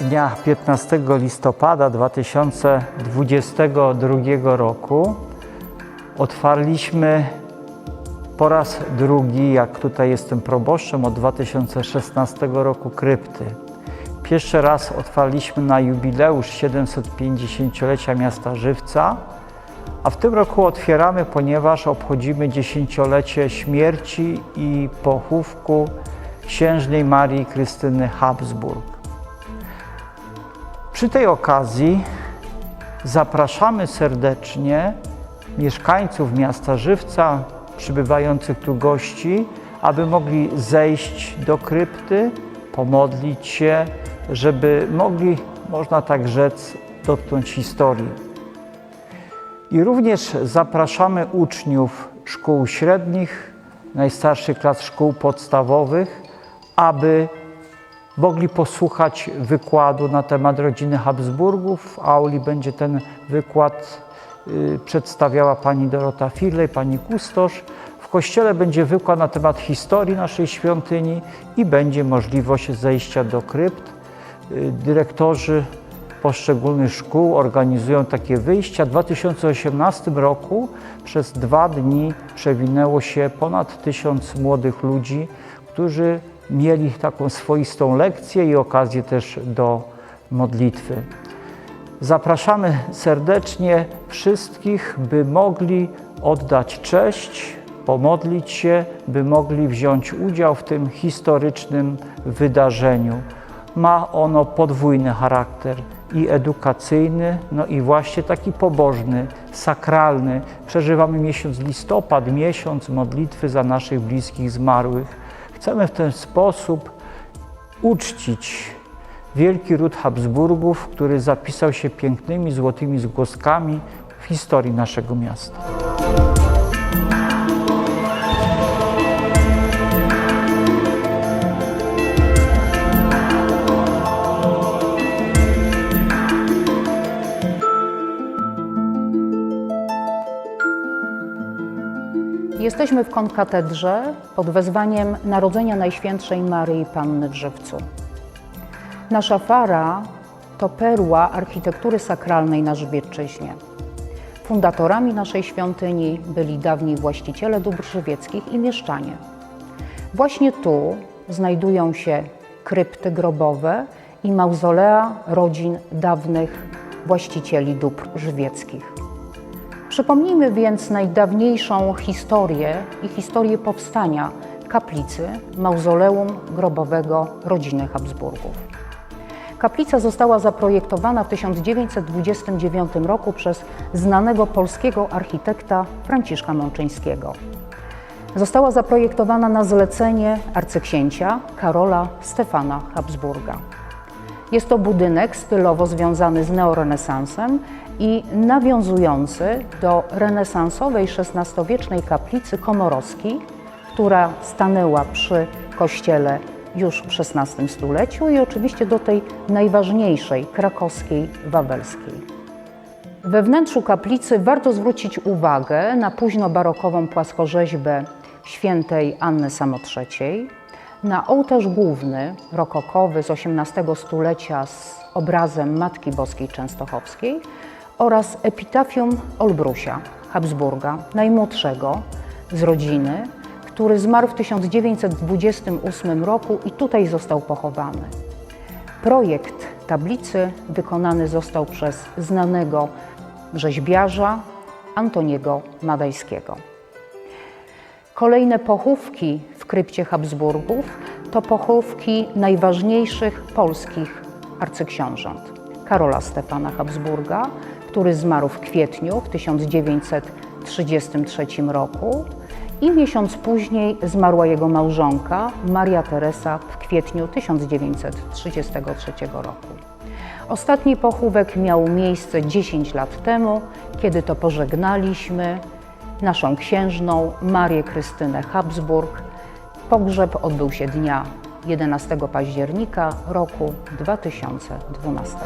dnia 15 listopada 2022 roku otwarliśmy po raz drugi, jak tutaj jestem proboszczem, od 2016 roku krypty. Pierwszy raz otwarliśmy na jubileusz 750-lecia miasta Żywca, a w tym roku otwieramy, ponieważ obchodzimy dziesięciolecie śmierci i pochówku księżnej Marii Krystyny Habsburg. Przy tej okazji zapraszamy serdecznie mieszkańców miasta Żywca, przybywających tu gości, aby mogli zejść do krypty, pomodlić się, żeby mogli, można tak rzec, dotknąć historii. I również zapraszamy uczniów szkół średnich, najstarszych klas szkół podstawowych, aby mogli posłuchać wykładu na temat rodziny Habsburgów. W auli będzie ten wykład y, przedstawiała pani Dorota Firlej, pani kustosz. W kościele będzie wykład na temat historii naszej świątyni i będzie możliwość zejścia do krypt. Y, Dyrektorzy poszczególnych szkół organizują takie wyjścia. W 2018 roku przez dwa dni przewinęło się ponad tysiąc młodych ludzi, którzy mieli taką swoistą lekcję i okazję też do modlitwy. Zapraszamy serdecznie wszystkich, by mogli oddać cześć, pomodlić się, by mogli wziąć udział w tym historycznym wydarzeniu. Ma ono podwójny charakter i edukacyjny, no i właśnie taki pobożny, sakralny. Przeżywamy miesiąc listopad, miesiąc modlitwy za naszych bliskich zmarłych. Chcemy w ten sposób uczcić wielki ród Habsburgów, który zapisał się pięknymi, złotymi zgłoskami w historii naszego miasta. Jesteśmy w konkatedrze pod wezwaniem Narodzenia Najświętszej Maryi Panny w Żywcu. Nasza fara to perła architektury sakralnej na Żywiecczyźnie. Fundatorami naszej świątyni byli dawni właściciele dóbr żywieckich i mieszczanie. Właśnie tu znajdują się krypty grobowe i mauzolea rodzin dawnych właścicieli dóbr żywieckich. Przypomnijmy więc najdawniejszą historię i historię powstania kaplicy mauzoleum grobowego rodziny Habsburgów. Kaplica została zaprojektowana w 1929 roku przez znanego polskiego architekta Franciszka Mączyńskiego. Została zaprojektowana na zlecenie arcyksięcia Karola Stefana Habsburga. Jest to budynek stylowo związany z neorenesansem i nawiązujący do renesansowej XVI-wiecznej kaplicy komorowskiej, która stanęła przy kościele już w XVI stuleciu i oczywiście do tej najważniejszej krakowskiej, wawelskiej. We wnętrzu kaplicy warto zwrócić uwagę na późnobarokową płaskorzeźbę świętej Anny Samotrzeciej, na ołtarz główny, rokokowy z XVIII stulecia z obrazem Matki Boskiej Częstochowskiej oraz epitafium Olbrusia Habsburga, najmłodszego z rodziny, który zmarł w 1928 roku i tutaj został pochowany. Projekt tablicy wykonany został przez znanego rzeźbiarza Antoniego Madajskiego. Kolejne pochówki krypcie Habsburgów to pochówki najważniejszych polskich arcyksiążąt. Karola Stefana Habsburga, który zmarł w kwietniu w 1933 roku i miesiąc później zmarła jego małżonka Maria Teresa w kwietniu 1933 roku. Ostatni pochówek miał miejsce 10 lat temu, kiedy to pożegnaliśmy naszą księżną Marię Krystynę Habsburg. Pogrzeb odbył się dnia 11 października roku 2012.